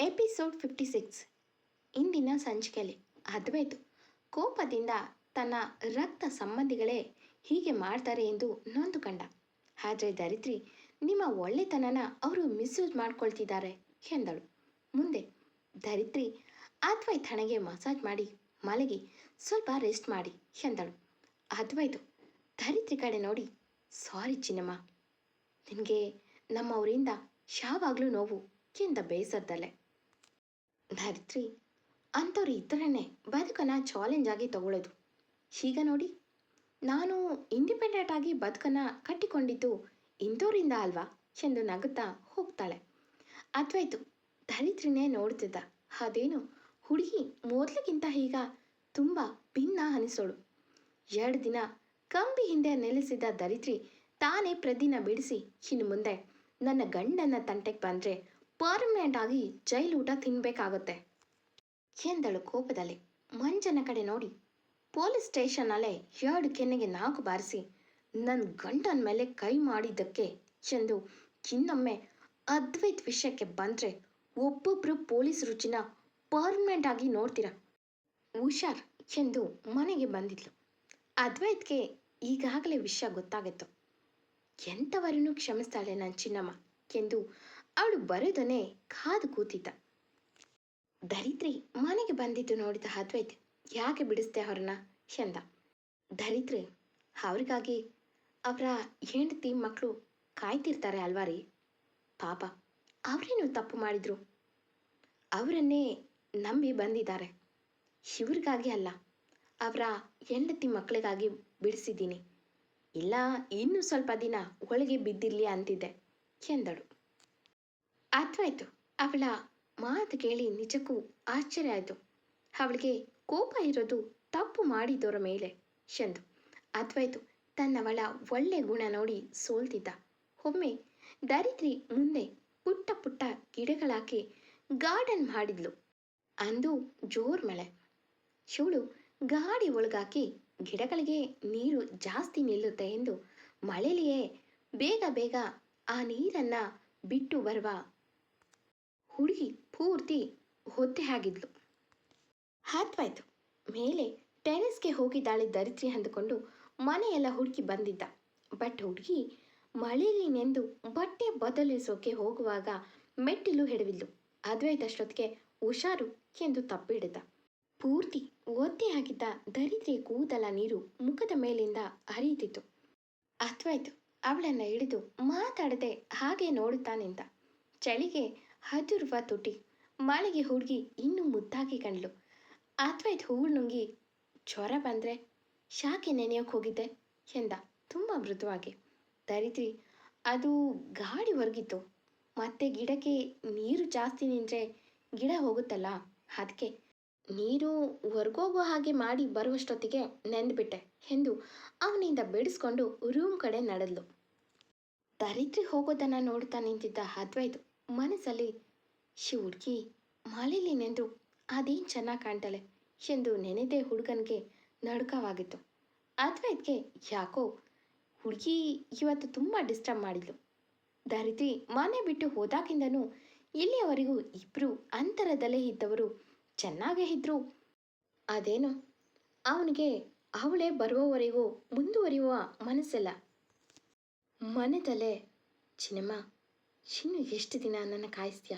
Episode fifty six ಇಂದಿನ ಸಂಚಿಕೆಯಲ್ಲಿ ಅದ್ವೈತು. ಕೋಪದಿಂದ ತನ್ನ ರಕ್ತ ಸಂಬಂಧಿಗಳೇ ಹೀಗೆ ಮಾಡ್ತಾರೆ ಎಂದು ನೊಂದು ಕಂಡ. ಆದರೆ ದರಿದ್ರಿ, ನಿಮ್ಮ ಒಳ್ಳೆತನನ ಅವರು ಮಿಸ್ಯೂಸ್ ಮಾಡ್ಕೊಳ್ತಿದ್ದಾರೆ ಎಂದಳು. ಮುಂದೆ ದರಿದ್ರಿ, ಅದ್ವೈತ್ ಹಣೆಗೆ ಮಸಾಜ್ ಮಾಡಿ, ಮಲಗಿ, ಸ್ವಲ್ಪ ರೆಸ್ಟ್ ಮಾಡಿ ಎಂದಳು. ಅದ್ವೈತು ಧರಿತ್ರಿ ಕಡೆ ನೋಡಿ, ಸಾರಿ ಚಿನ್ನಮ್ಮ, ನಿನಗೆ ನಮ್ಮವರಿಂದ ಯಾವಾಗಲೂ ನೋವು ಎಂದ ಬೇಸರದಲ್ಲೇ. ಧರಿತ್ರಿ ಅಂಥವ್ರು ಇದ್ದರೇ ಬದುಕನ್ನು ಚಾಲೆಂಜ್ ಆಗಿ ತಗೊಳ್ಳೋದು ಈಗ ನೋಡಿ, ನಾನು ಇಂಡಿಪೆಂಡೆಂಟ್ ಆಗಿ ಬದುಕನ್ನು ಕಟ್ಟಿಕೊಂಡಿದ್ದು ಇಂಥವ್ರಿಂದ ಅಲ್ವಾ? ಎಂದು ನಗುತ್ತಾ ಹೋಗ್ತಾಳೆ. ಅದ್ವೈತು ಧರಿತ್ರಿನೇ ನೋಡ್ತಿದ್ದ. ಅದೇನು, ಹುಡುಗಿ ಮೊದಲಿಗಿಂತ ಈಗ ತುಂಬ ಭಿನ್ನ ಅನಿಸೋಳು. ಎರಡು ದಿನ ಕಂಬಿ ಹಿಂದೆ ನೆಲೆಸಿದ್ದ ದರಿದ್ರಿ ತಾನೇ ಪ್ರದಿನ ಬಿಡಿಸಿ ಇನ್ನು ಮುಂದೆ ನನ್ನ ಗಂಡನ ತಂಟೆಗೆ ಬಂದರೆ ಪರ್ಮನೆಂಟ್ ಆಗಿ ಜೈಲೂಟ ತಿನ್ಬೇಕಾಗುತ್ತೆ. ಎಂದಳು ಕೋಪದಲ್ಲಿ. ಮಂಜನ ಕಡೆ ನೋಡಿ. ಪೊಲೀಸ್ ಸ್ಟೇಷನಲ್ಲೇ ಎರಡು ಕೆನ್ನೆಗೆ ನಾಲ್ಕು ಬಾರಿಸಿ ನನ್ನ ಗಂಡನ ಮೇಲೆ ಕೈ ಮಾಡಿದ್ದಕ್ಕೆ ಎಂದು ಇನ್ನೊಮ್ಮೆ ಅದ್ವೈತ್ ವಿಷಯಕ್ಕೆ ಬಂದರೆ ಒಬ್ಬೊಬ್ಬರು ಪೊಲೀಸ್ ರುಚಿನ ಪರ್ಮನೆಂಟ್ ಆಗಿ ನೋಡ್ತೀರ. ಹುಷಾರ್ ಎಂದು ಮನೆಗೆ ಬಂದಿದ್ಲು. ಅದ್ವೈತ್ಗೆ ಈಗಾಗಲೇ ವಿಷಯ ಗೊತ್ತಾಗಿತ್ತು. ಎಂಥವರನ್ನು ಕ್ಷಮಿಸ್ತಾಳೆ ನನ್ನ ಚಿನ್ನಮ್ಮ ಎಂದು ಅವಳು ಬರೋದನ್ನೇ ಕಾದು ಕೂತಿದ್ದ. ಧರಿತ್ರಿ ಮನೆಗೆ ಬಂದಿದ್ದು ನೋಡಿದ ಅದ್ವೈತ್ ಯಾಕೆ ಬಿಡಿಸ್ತೆ ಅವ್ರನ್ನ? ಎಂದ. ಧರಿತ್ರಿ ಅವ್ರಿಗಾಗಿ ಅವರ ಹೆಂಡತಿ ಮಕ್ಕಳು ಕಾಯ್ತಿರ್ತಾರೆ ಅಲ್ವಾ ರೀ? ಪಾಪ, ಅವರೇನು ತಪ್ಪು ಮಾಡಿದ್ರು? ಅವರನ್ನೇ ನಂಬಿ ಬಂದಿದ್ದಾರೆ. ಇವ್ರಿಗಾಗಿ ಅಲ್ಲ, ಅವರ ಹೆಂಡತಿ ಮಕ್ಕಳಿಗಾಗಿ ಬಿಡಿಸಿದ್ದೀನಿ. ಇಲ್ಲ, ಇನ್ನೂ ಸ್ವಲ್ಪ ದಿನ ಒಳಗೆ ಬಿದ್ದಿರಲಿ ಅಂತಿದ್ದೆ, ಎಂದಳು. ಅದ್ವಾಯ್ತು ಅವಳ ಮಾತು ಕೇಳಿ ನಿಜಕ್ಕೂ ಆಶ್ಚರ್ಯ ಆಯಿತು. ಅವಳಿಗೆ ಕೋಪ ಇರೋದು ತಪ್ಪು ಮಾಡಿದವರ ಮೇಲೆ ಎಂದು ಅದ್ವೈತು ತನ್ನವಳ ಒಳ್ಳೆ ಗುಣ ನೋಡಿ ಸೋಲ್ತಿದ್ದ. ಒಮ್ಮೆ ದರಿದ್ರಿ ಮುಂದೆ ಪುಟ್ಟ ಪುಟ್ಟ ಗಿಡಗಳಾಕಿ ಗಾರ್ಡನ್ ಮಾಡಿದ್ಲು. ಅಂದು ಜೋರ್ ಮಳೆ. ಶಿವಳು ಗಾಡಿ ಒಳಗಾಕಿ ಗಿಡಗಳಿಗೆ ನೀರು ಜಾಸ್ತಿ ನಿಲ್ಲುತ್ತೆ ಎಂದು ಮಳೆಲಿಯೇ ಬೇಗ ಬೇಗ ಆ ನೀರನ್ನ ಬಿಟ್ಟು ಬರುವ ಹುಡುಗಿ ಪೂರ್ತಿ ಹೊತ್ತೆ ಆಗಿದ್ಲು. ಹತ್ವಾಯ್ತು. ಮೇಲೆ ಟೆರೆಸ್ಗೆ ಹೋಗಿದ್ದಾಳೆ ದರಿದ್ರಿ ಅಂದುಕೊಂಡು ಮನೆಯೆಲ್ಲ ಹುಡುಕಿ ಬಂದಿದ್ದ. ಬಟ್ ಹುಡುಗಿ ಮಳೆಯಲ್ಲಿ ನೆಂದು ಬಟ್ಟೆ ಬದಲಿಸೋಕೆ ಹೋಗುವಾಗ ಮೆಟ್ಟಿಲು ಹಿಡಿವಿದ್ಲು ಅದ್ವೈತಷ್ಟೊತ್ತಿಗೆ ಹುಷಾರು ಎಂದು ತಪ್ಪಿಡಿದ. ಪೂರ್ತಿ ಒದ್ದೆ ಆಗಿದ್ದ ದರಿದ್ರಿ ಕೂದಲ ನೀರು ಮುಖದ ಮೇಲಿಂದ ಹರಿಯುತ್ತಿತ್ತು. ಅತ್ವಾಯ್ತು ಅವಳನ್ನು ಹಿಡಿದು ಮಾತಾಡದೆ ಹಾಗೆ ನೋಡುತ್ತಾ ನಿಂತ ಚಳಿಗೆ ಹದಿರುವ ತುಟಿ. ಮಾಳಿಗೆ ಹುಡುಗಿ ಇನ್ನೂ ಮುದ್ದಾಗಿ ಕಂಡ್ಲು ಅದ್ವೈತ್ ಹೂಳು ನುಂಗಿ ಜ್ವರ ಬಂದರೆ ಶಾಖೆ ನೆನೆಯೋಕೆ ಹೋಗಿದ್ದೆ ಎಂದ ತುಂಬ ಮೃದುವಾಗಿ. ದರಿದ್ರಿ, ಅದು ಗಾಡಿ ಹೊರಗಿತ್ತು. ಮತ್ತೆ ಗಿಡಕ್ಕೆ ನೀರು ಜಾಸ್ತಿ ನಿಂತರೆ ಗಿಡ ಹೋಗುತ್ತಲ್ಲ ಅದಕ್ಕೆ ನೀರು ಹೊರಗೋಗೋ ಹಾಗೆ ಮಾಡಿ ಬರುವಷ್ಟೊತ್ತಿಗೆ ನೆಂದ್ಬಿಟ್ಟೆ ಎಂದು ಅವನಿಂದ ಬಿಡಿಸ್ಕೊಂಡು ರೂಮ್ ಕಡೆ ನಡೆದ್ಲು. ದರಿದ್ರಿ ಹೋಗೋದನ್ನ ನೋಡ್ತಾ ನಿಂತಿದ್ದ ಅದ್ವೈತು ಮನಸ್ಸಲ್ಲಿ ಶಿ ಹುಡುಗಿ ಮಾಲಿಲಿನೆಂದು ನೆಂದು ಅದೇನು ಚೆನ್ನಾಗಿ ಕಾಣ್ತಾಳೆ? ಎಂದು ನೆನೆದೆ ಹುಡುಗನಿಗೆ ನಡುಕವಾಗಿತ್ತು. ಅದ್ವೈತ್ಗೆ ಯಾಕೋ ಹುಡುಗಿ ಇವತ್ತು ತುಂಬ ಡಿಸ್ಟರ್ಬ್ ಮಾಡಿದ್ಲು. ಧರಿತ್ರಿ ಮನೆ ಬಿಟ್ಟು ಹೋದಾಗಿಂದನೂ ಇಲ್ಲಿಯವರೆಗೂ ಇಬ್ಬರು ಅಂತರದಲ್ಲೇ ಇದ್ದವರು ಚೆನ್ನಾಗೇ ಇದ್ರು. ಅದೇನು ಅವನಿಗೆ ಅವಳೇ ಬರುವವರೆಗೂ ಮುಂದುವರಿಯುವ ಮನಸ್ಸಿಲ್ಲ. ಮನೆದಲ್ಲೇ ಚಿನ್ನಮ್ಮ ಇನ್ನು ಎಷ್ಟು ದಿನ ನನ್ನ ಕಾಯಿಸ್ತೀಯ?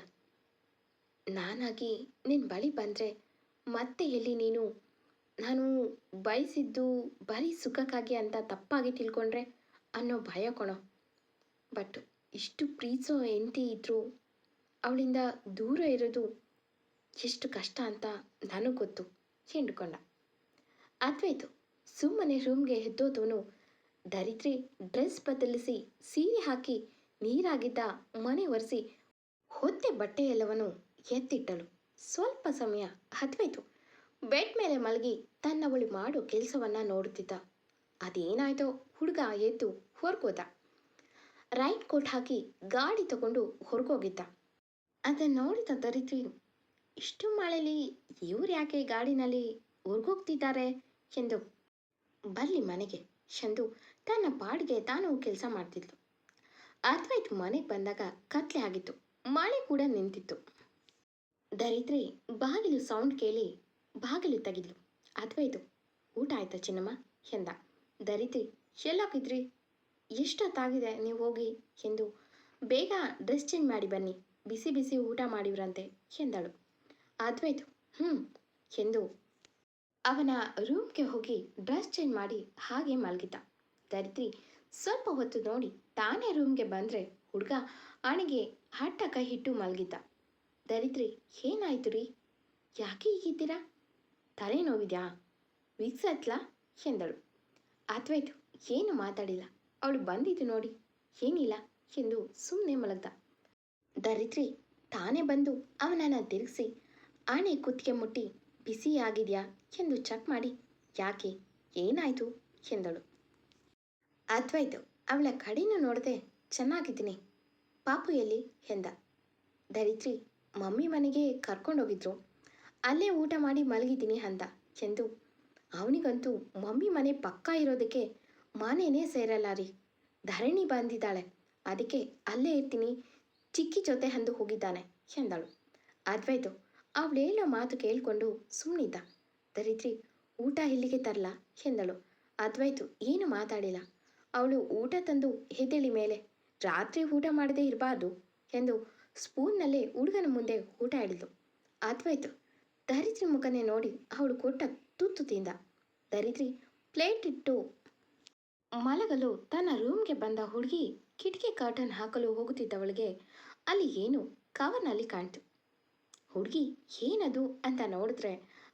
ನಾನಾಗಿ ನಿನ್ನ ಬಳಿ ಬಂದರೆ ಮತ್ತೆ ಎಲ್ಲಿ ನೀನು? ನಾನು ಬಯಸಿದ್ದು ಬರೀ ಸುಖಕ್ಕಾಗಿ ಅಂತ ತಪ್ಪಾಗಿ ತಿಳ್ಕೊಂಡ್ರೆ ಅನ್ನೋ ಭಯ ಕೊಣೋ. ಬಟ್ ಇಷ್ಟು ಪ್ರೀತಿಸೋ ಹೆಂಡತಿ ಇದ್ದರೂ ಅವಳಿಂದ ದೂರ ಇರೋದು ಎಷ್ಟು ಕಷ್ಟ ಅಂತ ನನಗೆ ಗೊತ್ತು ಎಂಡುಕೊಂಡ ಅದ್ವೈತು ಸುಮ್ಮನೆ ರೂಮ್ಗೆ ಎದ್ದೋದವನು ದರಿದ್ರಿ ಡ್ರೆಸ್ ಬದಲಿಸಿ ಸೀರೆ ಹಾಕಿ ನೀರಾಗಿದ್ದ ಮನೆ ಒರೆಸಿ ಹೊತ್ತೆ ಬಟ್ಟೆಯೆಲ್ಲವನ್ನು ಎತ್ತಿಟ್ಟಳು. ಸ್ವಲ್ಪ ಸಮಯ ಹತ್ವಾಯ್ತು. ಬೆಡ್ ಮೇಲೆ ಮಲಗಿ ತನ್ನವಳು ಮಾಡೋ ಕೆಲಸವನ್ನ ನೋಡುತ್ತಿದ್ದ. ಅದೇನಾಯ್ತೋ ಹುಡುಗ ಎದ್ದು ಹೊರಗೋದ. ರೈನ್ ಕೋಟ್ ಹಾಕಿ ಗಾಡಿ ತಗೊಂಡು ಹೊರಗೋಗಿದ್ದ. ಅದನ್ನು ನೋಡಿದ ದರಿದ್ರಿ ಇಷ್ಟು ಮಳೆಲಿ ಇವ್ರು ಯಾಕೆ ಗಾಡಿನಲ್ಲಿ ಹೊರಗೋಗ್ತಿದ್ದಾರೆ ಎಂದು ಬಲ್ಲಿ ಮನೆಗೆ. ಎಂದು ತನ್ನ ಪಾಡಿಗೆ ತಾನು ಕೆಲಸ ಮಾಡ್ತಿದ್ಲು. ಅದ್ವೈತ್ ಮನೆಗೆ ಬಂದಾಗ ಕತ್ಲೆ ಆಗಿತ್ತು. ಮಳೆ ಕೂಡ ನಿಂತಿತ್ತು. ದರಿದ್ರೆ, ಬಾಗಿಲು ಸೌಂಡ್ ಕೇಳಿ ಬಾಗಿಲು ತೆಗಿದ್ಲು. ಅದ್ವೈತು, ಊಟ ಆಯ್ತಾ ಚಿನ್ನಮ್ಮ? ಎಂದ. ದರಿದ್ರಿ, ಎಲ್ಲೋಗಿದ್ರಿ? ಎಷ್ಟೊತ್ತಾಗಿದೆ? ನೀವು ಹೋಗಿ ಎಂದು ಬೇಗ ಡ್ರೆಸ್ ಚೇಂಜ್ ಮಾಡಿ ಬನ್ನಿ. ಬಿಸಿ ಬಿಸಿ ಊಟ ಮಾಡಿವ್ರಂತೆ, ಎಂದಳು. ಅದ್ವೈತು ಹ್ಞೂ ಎಂದು ಅವನ ರೂಮ್ಗೆ ಹೋಗಿ ಡ್ರೆಸ್ ಚೇಂಜ್ ಮಾಡಿ ಹಾಗೆ ಮಲಗಿದ್ದ. ದರಿದ್ರಿ, ಸ್ವಲ್ಪ ಹೊತ್ತು ನೋಡಿ ತಾನೇ ರೂಮ್ಗೆ ಬಂದರೆ ಹುಡುಗ ಅವನಿಗೆ ಹಟ್ಟ ಕೈ ಹಿಟ್ಟು ಮಲಗಿದ್ದ. ದರಿದ್ರಿ, ಏನಾಯ್ತು ರೀ? ಯಾಕೆ ಹೀಗಿದ್ದೀರಾ? ತಲೆ ನೋವಿದ್ಯಾ ವಿಕ್ಸ್ ಹತ್ಲಾ ಎಂದಳು. ಅದ್ವೈತು, ಏನು ಮಾತಾಡಿಲ್ಲ. ಅವಳು ಬಂದಿದ್ದು ನೋಡಿ, ಏನಿಲ್ಲ ಎಂದು ಸುಮ್ಮನೆ ಮಲಗ್ದ. ದರಿದ್ರಿ, ತಾನೇ ಬಂದು ಅವನನ್ನು ತಿರುಗಿಸಿ ಆಣೆ ಕುತ್ತಿಗೆ ಮುಟ್ಟಿ ಬಿಸಿ ಆಗಿದೆಯಾ ಎಂದು ಚೆಕ್ ಮಾಡಿ, ಯಾಕೆ, ಏನಾಯಿತು ಎಂದಳು. ಅದ್ವೈತು ಅವಳ ಕಡೆನೂ ನೋಡದೆ ಚೆನ್ನಾಗಿದ್ದೀನಿ. ಪಾಪು ಎಲ್ಲಿ ಎಂದ. ಧರಿತ್ರಿ ಮಮ್ಮಿ ಮನೆಗೆ ಕರ್ಕೊಂಡೋಗಿದ್ರು ಅಲ್ಲೇ ಊಟ ಮಾಡಿ ಮಲಗಿದ್ದೀನಿ ಅಂದ ಎಂದು. ಅವನಿಗಂತೂ ಮಮ್ಮಿ ಮನೆ ಪಕ್ಕ ಇರೋದಕ್ಕೆ ಮನೆನೇ ಸೇರಲ್ಲ ರೀ. ಧರಣಿ ಬಂದಿದ್ದಾಳೆ. ಅದಕ್ಕೆ ಅಲ್ಲೇ ಇರ್ತೀನಿ, ಚಿಕ್ಕಿ ಜೊತೆ ಅಂದು ಹೋಗಿದ್ದಾನೆ ಎಂದಳು. ಅದ್ವೈತು ಅವಳೇಳೋ ಮಾತು ಕೇಳಿಕೊಂಡು ಸುಮ್ಮನಿದ್ದ ದರಿದ್ರಿ, ಊಟ ಇಲ್ಲಿಗೆ ತರಲ ಎಂದಳು. ಅದ್ವೈತು, ಏನು ಮಾತಾಡಿಲ್ಲ. ಅವಳು ಊಟ ತಂದು ಹೆದ್ದೇಳಿ ಮೇಲೆ, ರಾತ್ರಿ ಊಟ ಮಾಡದೇ ಇರಬಾರ್ದು ಎಂದು ಸ್ಪೂನ್ನಲ್ಲೇ ಹುಡುಗನ ಮುಂದೆ ಊಟ ಹಿಡಿದ್ಲು ಅದ್ವೈತು ದರಿದ್ರಿ ಮುಖನೇ ನೋಡಿ ಅವಳು ಕೊಟ್ಟ ತುತ್ತು ತಿಂದ ದರಿದ್ರಿ ಪ್ಲೇಟ್ ಇಟ್ಟು ಮಲಗಲು ತನ್ನ ರೂಮ್ಗೆ ಬಂದ ಹುಡುಗಿ ಕಿಟಕಿ ಕರ್ಟನ್ ಹಾಕಲು ಹೋಗುತ್ತಿದ್ದವಳಿಗೆ ಅಲ್ಲಿ ಏನು ಕವರ್ನಲ್ಲಿ ಕಾಣ್ತು. ಹುಡುಗಿ, ಏನದು? ಅಂತ ನೋಡಿದ್ರೆ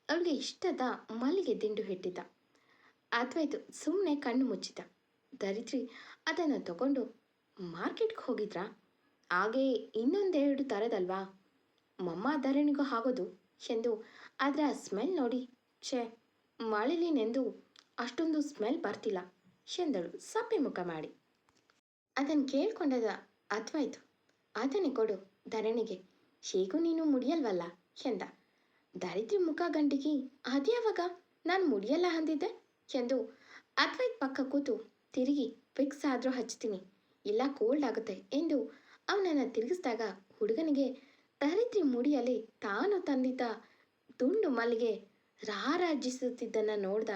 ಅವಳಿಗೆ ಇಷ್ಟದ ಮಲ್ಲಿಗೆ ದಿಂಡು ಹಿಟ್ಟಿದ್ದ. ಅದ್ವೈತು ಸುಮ್ಮನೆ ಕಣ್ಣು ಮುಚ್ಚಿದ ದರಿದ್ರಿ, ಅದನ್ನು ತಗೊಂಡು ಮಾರ್ಕೆಟ್ಗೆ ಹೋಗಿದ್ರಾ? ಹಾಗೆ ಇನ್ನೊಂದೆರಡು ಥರದಲ್ವಾ ಮಮ್ಮ ಧರಣಿಗೂ ಆಗೋದು ಎಂದು ಅದರ ಸ್ಮೆಲ್ ನೋಡಿ, ಛೇ ಮಳೆಲಿ ನೆಂದು ಅಷ್ಟೊಂದು ಸ್ಮೆಲ್ ಬರ್ತಿಲ್ಲ ಎಂದಳು ಸಪ್ಪೆ ಮುಖ ಮಾಡಿ. ಅದನ್ನು ಕೇಳ್ಕೊಂಡದ ಅದ್ವಾಯ್ತು ಅದನ್ನೇ ಕೊಡು ಧರಣಿಗೆ, ಹೇಗೂ ನೀನು ಮುಡಿಯಲ್ವಲ್ಲ ಎಂದ. ದರಿದ್ರಿ ಮುಖ ಗಂಟಿಗೆ ಅದ್ಯಾವಾಗ, ನಾನು ಮುಡಿಯಲ್ಲ ಅಂದಿದ್ದೆ ಎಂದು ಅದ್ವೈತ್ ಪಕ್ಕ ಕೂತು ತಿರುಗಿ ಫಿಕ್ಸ್ ಆದರೂ ಹಚ್ತೀನಿ. ಇಲ್ಲ ಕೋಲ್ಡ್ ಆಗುತ್ತೆ ಎಂದು ಅವನನ್ನು ತಿರುಗಿಸಿದಾಗ ಹುಡುಗನಿಗೆ ತರಿತ್ರಿ ಮುಡಿಯಲ್ಲಿ ತಾನು ತಂದಿದ್ದ ತುಂಡು ಮಲ್ಲಿಗೆ ರಾರಾಜಿಸುತ್ತಿದ್ದನ್ನು ನೋಡ್ದ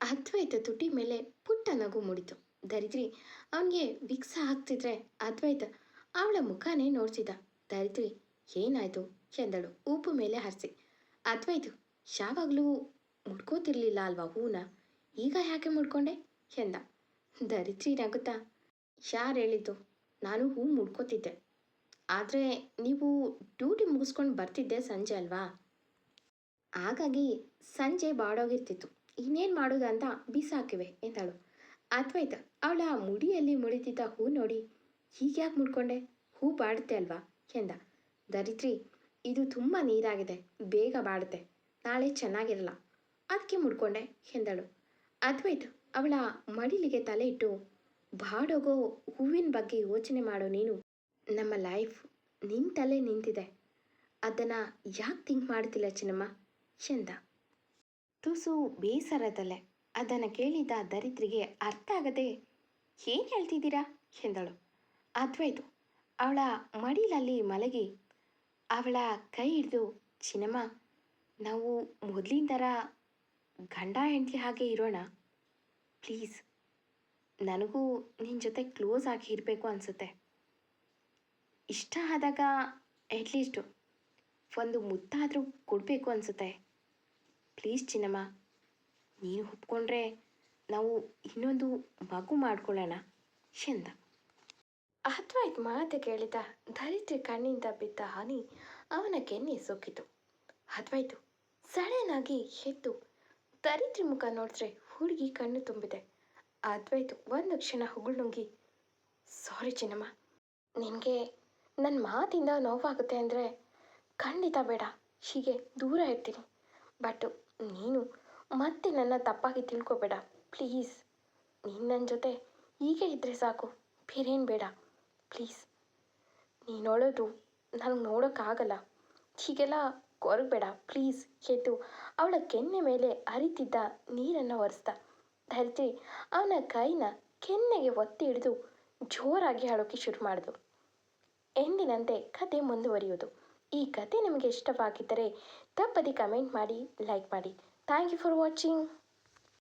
ಅದ್ವೈತ ತುಟಿ ಮೇಲೆ ಪುಟ್ಟ ನಗು ಮೂಡಿತು. ದರಿದ್ರಿ, ಅವನಿಗೆ ವಿಕ್ಸ ಹಾಕ್ತಿದ್ರೆ ಅದ್ವೈತ ಅವಳ ಮುಖನೇ ನೋಡ್ತಿದ್ದ ದರಿದ್ರಿ, ಏನಾಯ್ತು ಎಂದಳು, ಉಪ್ಪು ಮೇಲೆ ಹರಿಸಿ. ಅದ್ವೈತು, ಯಾವಾಗಲೂ ಮುಡ್ಕೋತಿರ್ಲಿಲ್ಲ ಅಲ್ವಾ ಹೂನ? ಈಗ ಯಾಕೆ ಮುಡ್ಕೊಂಡೆ? ಎಂದ ದರಿದ್ರಿ ನಗುತ್ತಾ ಯಾರು ಹೇಳಿದ್ದು? ನಾನು ಹೂ ಮುಡ್ಕೋತಿದ್ದೆ. ಆದರೆ ನೀವು ಡ್ಯೂಟಿ ಮುಗಿಸ್ಕೊಂಡು ಬರ್ತಿದ್ದೆ ಸಂಜೆ ಅಲ್ವಾ? ಹಾಗಾಗಿ ಸಂಜೆ ಬಾಡೋಗಿರ್ತಿತ್ತು. ಇನ್ನೇನು ಮಾಡೋದು ಅಂತ ಬೀಸಾಕಿವೆ ಎಂದಳು ಅದ್ವೈತ, ಅವಳ ಮುಡಿಯಲ್ಲಿ ಮುಡಿತಿದ್ದ ಹೂ ನೋಡಿ, ಹೀಗ್ಯಾಕೆ ಮುಡ್ಕೊಂಡೆ? ಹೂ ಬಾಡುತ್ತೆ ಅಲ್ವಾ? ಎಂದ. ದರಿದ್ರಿ, ಇದು ತುಂಬ ನೀರಾಗಿದೆ, ಬೇಗ ಬಾಡುತ್ತೆ. ನಾಳೆ ಚೆನ್ನಾಗಿರಲ್ಲ. ಅದಕ್ಕೆ ಮುಡ್ಕೊಂಡೆ ಎಂದಳು. ಅದ್ವೈತ್ ಅವಳ ಮಡಿಲಿಗೆ ತಲೆ ಇಟ್ಟು, ಬಾಡೋಗೋ, ಹೂವಿನ ಬಗ್ಗೆ ಯೋಚನೆ ಮಾಡೋ ನೀನು. ನಮ್ಮ ಲೈಫ್ ನಿನ್ನ ತಲೆ ನಿಂತಿದೆ. ಅದನ್ನು ಯಾಕೆ ಥಿಂಕ್ ಮಾಡ್ತಿಲ್ಲ ಚಿನ್ನಮ್ಮ? ಚಂದ. ತುಸು ಬೇಸರದಲ್ಲೇ ಅದನ್ನು ಕೇಳಿದ ದರಿದ್ರಿಗೆ ಅರ್ಥ ಆಗದೆ, ಏನು ಹೇಳ್ತಿದ್ದೀರಾ? ಎಂದಳು. ಅದ್ವೈತು. ಅವಳ ಮಡಿಲಲ್ಲಿ ಮಲಗಿ, ಅವಳ ಕೈ ಹಿಡಿದು, ಚಿನ್ನಮ್ಮ, ನಾವು ಮೊದಲಿನ ಥರ ಗಂಡ ಹೆಂಡತಿ ಹಾಗೆ ಇರೋಣ. ಪ್ಲೀಸ್. ನನಗೂ ನಿನ್ನ ಜೊತೆ ಕ್ಲೋಸ್ ಆಗಿ ಇರಬೇಕು ಅನಿಸುತ್ತೆ. ಇಷ್ಟ ಆದಾಗ ಅಟ್ಲೀಸ್ಟು ಒಂದು ಮುತ್ತಾದರೂ ಕೊಡಬೇಕು ಅನಿಸುತ್ತೆ. ಪ್ಲೀಸ್ ಚಿನ್ನಮ್ಮ, ನೀನು ಒಪ್ಕೊಂಡ್ರೆ ನಾವು ಇನ್ನೊಂದು ಮಗು ಮಾಡ್ಕೊಳ್ಳೋಣ. ಎಂದ ಅದ್ವೈತ್ ಮಾತು ಕೇಳಿದ ದರಿದ್ರ ಕಣ್ಣಿಂದ ಬಿದ್ದ ಹಾನಿ ಅವನ ಕೆನ್ನೆ ಸೋಕಿತು. ಅದ್ವೈತು ಸಡನ್ ಆಗಿ ಎದ್ದು ದರಿದ್ರಿ ಮುಖ ನೋಡಿದ್ರೆ ಹುಡುಗಿ ಕಣ್ಣು ತುಂಬಿದೆ. ಅದ್ವೈತು ಒಂದು ಕ್ಷಣ ಹುಗುಳುಂಗಿ ಸಾರಿ ಚಿನ್ನಮ್ಮ, ನಿನಗೆ ನನ್ನ ಮಾತಿಂದ ನೋವಾಗುತ್ತೆ ಅಂದರೆ ಖಂಡಿತ ಬೇಡ, ಹೀಗೆ ದೂರ ಇರ್ತೀನಿ. ಬಟ್ ನೀನು ಮತ್ತೆ ನನ್ನ ತಪ್ಪಾಗಿ ತಿಳ್ಕೊಬೇಡ, ಪ್ಲೀಸ್. ನೀನು ನನ್ನ ಜೊತೆ ಹೀಗೆ ಇದ್ದರೆ ಸಾಕು, ಬೇರೇನು ಬೇಡ, ಪ್ಲೀಸ್. ನೀನೊಳೋದು ನನಗೆ ನೋಡೋಕ್ಕಾಗಲ್ಲ. ಹೀಗೆಲ್ಲ ಕೊರಗಬೇಡ ಪ್ಲೀಸ್ ಎದ್ದು ಅವಳ ಕೆನ್ನೆ ಮೇಲೆ ಹರಿತಿದ್ದ ನೀರನ್ನು ಒರೆಸ್ದ. ಧರಿತ್ರಿ ಅವನ ಕೈನ ಕೆನ್ನೆಗೆ ಒತ್ತಿ ಹಿಡಿದು ಜೋರಾಗಿ ಹಾಳೋಕೆ ಶುರು ಮಾಡಿದು. ಎಂದಿನಂತೆ ಕತೆ ಮುಂದುವರಿಯುವುದು. ಈ ಕತೆ ನಿಮಗೆ ಇಷ್ಟವಾಗಿದ್ದರೆ ತಪ್ಪದೆ ಕಮೆಂಟ್ ಮಾಡಿ ಲೈಕ್ ಮಾಡಿ. Thank you for watching